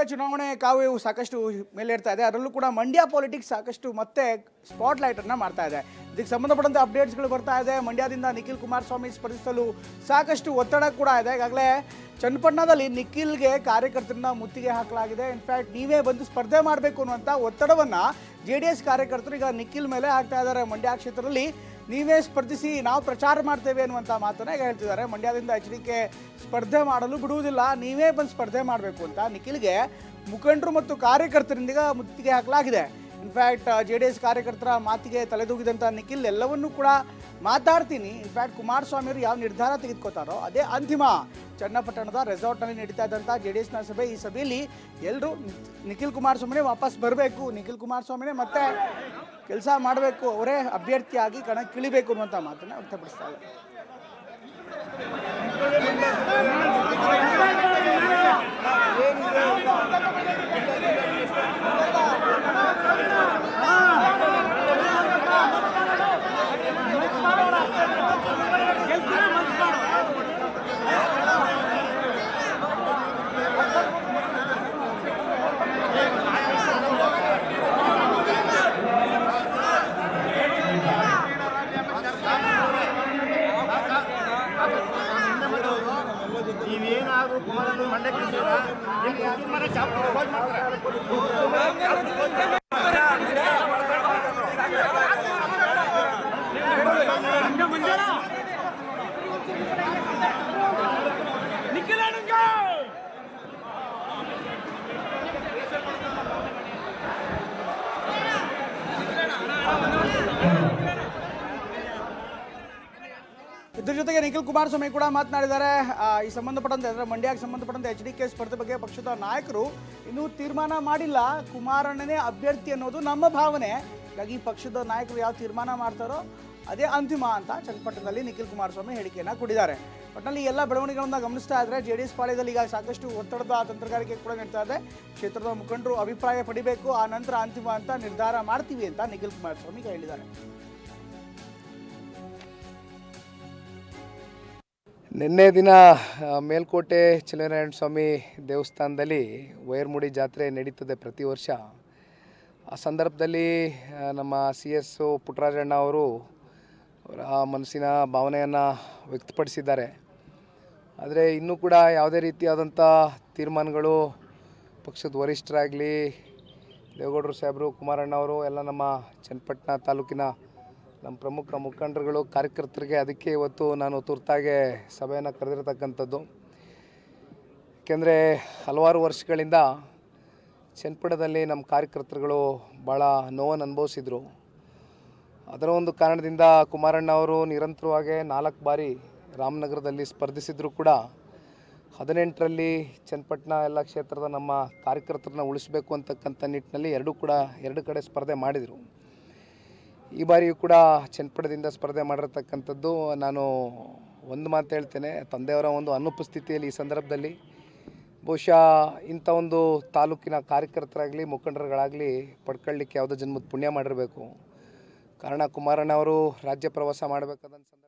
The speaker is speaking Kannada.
ಈಗಾಗಲೇ ಚುನಾವಣೆ ಕಾವ್ಯವು ಸಾಕಷ್ಟು ಮೇಲೇರ್ತಾ ಇದೆ. ಅದರಲ್ಲೂ ಕೂಡ ಮಂಡ್ಯ ಪಾಲಿಟಿಕ್ಸ್ ಸಾಕಷ್ಟು ಮತ್ತೆ ಸ್ಪಾಟ್ ಲೈಟನ್ನು ಮಾಡ್ತಾ ಇದೆ. ಇದಕ್ಕೆ ಸಂಬಂಧಪಟ್ಟಂತೆ ಅಪ್ಡೇಟ್ಸ್ಗಳು ಬರ್ತಾ ಇದೆ. ಮಂಡ್ಯದಿಂದ ನಿಖಿಲ್ ಕುಮಾರಸ್ವಾಮಿ ಸ್ಪರ್ಧಿಸಲು ಸಾಕಷ್ಟು ಒತ್ತಡ ಕೂಡ ಇದೆ. ಈಗಾಗಲೇ ಚನ್ನಪಟ್ಟಣದಲ್ಲಿ ನಿಖಿಲ್ಗೆ ಕಾರ್ಯಕರ್ತರನ್ನ ಮುತ್ತಿಗೆ ಹಾಕಲಾಗಿದೆ. ಇನ್ಫ್ಯಾಕ್ಟ್ ನೀವೇ ಬಂದು ಸ್ಪರ್ಧೆ ಮಾಡಬೇಕು ಅನ್ನುವಂಥ ಒತ್ತಡವನ್ನು ಜೆ ಡಿ ಎಸ್ ಕಾರ್ಯಕರ್ತರು ಈಗ ನಿಖಿಲ್ ಮೇಲೆ ಹಾಕ್ತಾ ಇದ್ದಾರೆ. ಮಂಡ್ಯ ಕ್ಷೇತ್ರದಲ್ಲಿ ನೀವೇ ಸ್ಪರ್ಧಿಸಿ, ನಾವು ಪ್ರಚಾರ ಮಾಡ್ತೇವೆ ಅನ್ನುವಂಥ ಮಾತನ್ನ ಹೇಳ್ತಿದ್ದಾರೆ. ಮಂಡ್ಯದಿಂದ ಎಚ್ ಡಿ ಕೆ ಸ್ಪರ್ಧೆ ಮಾಡಲು ಬಿಡುವುದಿಲ್ಲ. ನೀವೇ ಬಂದು ಸ್ಪರ್ಧೆ ಮಾಡಬೇಕು ಅಂತ ನಿಖಿಲ್ಗೆ ಮುಖಂಡರು ಮತ್ತು ಕಾರ್ಯಕರ್ತರಿಂದ ಮುತ್ತಿಗೆ ಹಾಕಲಾಗಿದೆ. ಇನ್ಫ್ಯಾಕ್ಟ್ ಜೆ ಡಿ ಎಸ್ ಕಾರ್ಯಕರ್ತರ ಮಾತಿಗೆ ತಲೆದೂಗಿದಂಥ ನಿಖಿಲ್ ಎಲ್ಲವನ್ನೂ ಕೂಡ ಮಾತಾಡ್ತೀನಿ. ಇನ್ಫ್ಯಾಕ್ಟ್ ಕುಮಾರಸ್ವಾಮಿಯವರು ಯಾವ ನಿರ್ಧಾರ ತೆಗೆದುಕೊತಾರೋ ಅದೇ ಅಂತಿಮ. ಚನ್ನಪಟ್ಟಣದ ರೆಸಾರ್ಟ್ನಲ್ಲಿ ನಡೀತಾ ಇದ್ದಂಥ ಜೆ ಡಿ ಎಸ್ನ ಸಭೆ ಈ ಸಭೆಯಲ್ಲಿ ಎಲ್ಲರೂ ನಿಖಿಲ್ ಕುಮಾರಸ್ವಾಮಿನೇ ವಾಪಸ್ ಬರಬೇಕು. ನಿಖಿಲ್ ಕುಮಾರಸ್ವಾಮಿನೇ ಮತ್ತೆ ಕೆಲಸ ಮಾಡಬೇಕು ಅವರೇ ಅಭ್ಯರ್ಥಿಯಾಗಿ ಕಣಕ್ಕಿಳಿಬೇಕು ಅನ್ನುವಂಥ ಮಾತನ್ನು ವ್ಯಕ್ತಪಡಿಸ್ತಾ ಇದ್ದಾರೆ. ನೀವೇನಾದ್ರೂ ಕುಮಾರಣ್ಣ ಮಂಡ್ಯಕ್ಕೆ ಇದ್ದೀರಾ? ಇಲ್ಲಿ ಕುಮಾರ ಚಾಪ್ ಕ್ಲೋಸ್ ಮಾಡ್ತಾರೆ. ಇದ್ರ ಜೊತೆಗೆ ನಿಖಿಲ್ ಕುಮಾರಸ್ವಾಮಿ ಕೂಡ ಮಾತನಾಡಿದ್ದಾರೆ. ಈ ಸಂಬಂಧಪಟ್ಟಂತೆ, ಅಂದರೆ ಮಂಡ್ಯಕ್ಕೆ ಸಂಬಂಧಪಟ್ಟಂತೆ ಎಚ್ ಡಿ ಕೆ ಸ್ಪರ್ಧೆ ಬಗ್ಗೆ ಪಕ್ಷದ ನಾಯಕರು ಇನ್ನೂ ತೀರ್ಮಾನ ಮಾಡಿಲ್ಲ. ಕುಮಾರಣ್ಣನೇ ಅಭ್ಯರ್ಥಿ ಅನ್ನೋದು ನಮ್ಮ ಭಾವನೆ. ಹೀಗಾಗಿ ಪಕ್ಷದ ನಾಯಕರು ಯಾವ ತೀರ್ಮಾನ ಮಾಡ್ತಾರೋ ಅದೇ ಅಂತಿಮ ಅಂತ ಚನ್ನಪಟ್ಟಣದಲ್ಲಿ ನಿಖಿಲ್ ಕುಮಾರಸ್ವಾಮಿ ಹೇಳಿಕೆಯನ್ನು ಕೊಡಿದ್ದಾರೆ ಒಟ್ಟಿನಲ್ಲಿ ಎಲ್ಲ ಬೆಳವಣಿಗೆಗಳನ್ನ ಗಮನಿಸ್ತಾ ಇದ್ದರೆ ಜೆ ಡಿ ಎಸ್ ಪಾಳ್ಯದಲ್ಲಿ ಈಗ ಸಾಕಷ್ಟು ಒತ್ತಡದ ತಂತ್ರಗಾರಿಕೆ ಕೂಡ ನಡೀತಾ ಇದೆ. ಕ್ಷೇತ್ರದ ಮುಖಂಡರು ಅಭಿಪ್ರಾಯ ಪಡಿಬೇಕು, ಆ ನಂತರ ಅಂತಿಮ ಅಂತ ನಿರ್ಧಾರ ಮಾಡ್ತೀವಿ ಅಂತ ನಿಖಿಲ್ ಕುಮಾರಸ್ವಾಮಿ ಹೇಳಿದ್ದಾರೆ. ನಿನ್ನೆ ದಿನ ಮೇಲ್ಕೋಟೆ ಚಿಲನಾರಾಯಣ ಸ್ವಾಮಿ ದೇವಸ್ಥಾನದಲ್ಲಿ ವೈರ್ಮುಡಿ ಜಾತ್ರೆ ನಡೀತದೆ ಪ್ರತಿ ವರ್ಷ. ಆ ಸಂದರ್ಭದಲ್ಲಿ ನಮ್ಮ ಸಿ ಎಸ್ ಪುಟ್ಟರಾಜಣ್ಣ ಅವರು ಅವರ ಮನಸ್ಸಿನ ಭಾವನೆಯನ್ನು ವ್ಯಕ್ತಪಡಿಸಿದ್ದಾರೆ. ಆದರೆ ಇನ್ನೂ ಕೂಡ ಯಾವುದೇ ರೀತಿಯಾದಂಥ ತೀರ್ಮಾನಗಳು ಪಕ್ಷದ ವರಿಷ್ಠರಾಗಲಿ, ದೇವೇಗೌಡರು ಸಾಹೇಬರು, ಕುಮಾರಣ್ಣ ಅವರು, ಎಲ್ಲ ನಮ್ಮ ಚನ್ನಪಟ್ಟಣ ತಾಲೂಕಿನ ನಮ್ಮ ಪ್ರಮುಖ ಮುಖಂಡರುಗಳು, ಕಾರ್ಯಕರ್ತರಿಗೆ ಅದಕ್ಕೆ ಇವತ್ತು ನಾನು ತುರ್ತಾಗೆ ಸಭೆಯನ್ನು ಕರೆದಿರತಕ್ಕಂಥದ್ದು. ಏಕೆಂದರೆ ಹಲವಾರು ವರ್ಷಗಳಿಂದ ಚನ್ನಪಟ್ಟಣದಲ್ಲಿ ನಮ್ಮ ಕಾರ್ಯಕರ್ತರುಗಳು ಭಾಳ ನೋವನ್ನು ಅನುಭವಿಸಿದರು. ಅದರ ಒಂದು ಕಾರಣದಿಂದ ಕುಮಾರಣ್ಣ ಅವರು ನಿರಂತರವಾಗಿ ನಾಲ್ಕು ಬಾರಿ ರಾಮನಗರದಲ್ಲಿ ಸ್ಪರ್ಧಿಸಿದ್ರು ಕೂಡ ಹದಿನೆಂಟರಲ್ಲಿ ಚನ್ನಪಟ್ಟಣ ಎಲ್ಲ ಕ್ಷೇತ್ರದ ನಮ್ಮ ಕಾರ್ಯಕರ್ತರನ್ನ ಉಳಿಸಬೇಕು ಅಂತಕ್ಕಂಥ ನಿಟ್ಟಿನಲ್ಲಿ ಎರಡೂ ಕೂಡ ಎರಡು ಕಡೆ ಸ್ಪರ್ಧೆ ಮಾಡಿದರು. ಈ ಬಾರಿಯೂ ಕೂಡ ಚನ್ನಪಟ್ಟಣದಿಂದ ಸ್ಪರ್ಧೆ ಮಾಡಿರತಕ್ಕಂಥದ್ದು ನಾನು ಒಂದು ಮಾತು ಹೇಳ್ತೇನೆ. ತಂದೆಯವರ ಒಂದು ಅನುಪಸ್ಥಿತಿಯಲ್ಲಿ ಈ ಸಂದರ್ಭದಲ್ಲಿ ಬಹುಶಃ ಇಂಥ ಒಂದು ತಾಲೂಕಿನ ಕಾರ್ಯಕರ್ತರಾಗಲಿ, ಮುಖಂಡರುಗಳಾಗಲಿ ಪಡ್ಕೊಳ್ಳಿಕ್ಕೆ ಯಾವುದೋ ಜನ್ಮದ ಪುಣ್ಯ ಮಾಡಿರಬೇಕು. ಕಾರಣ ಕುಮಾರಣ್ಣ ಅವರು ರಾಜ್ಯ ಪ್ರವಾಸ ಮಾಡಬೇಕಾದಂಥ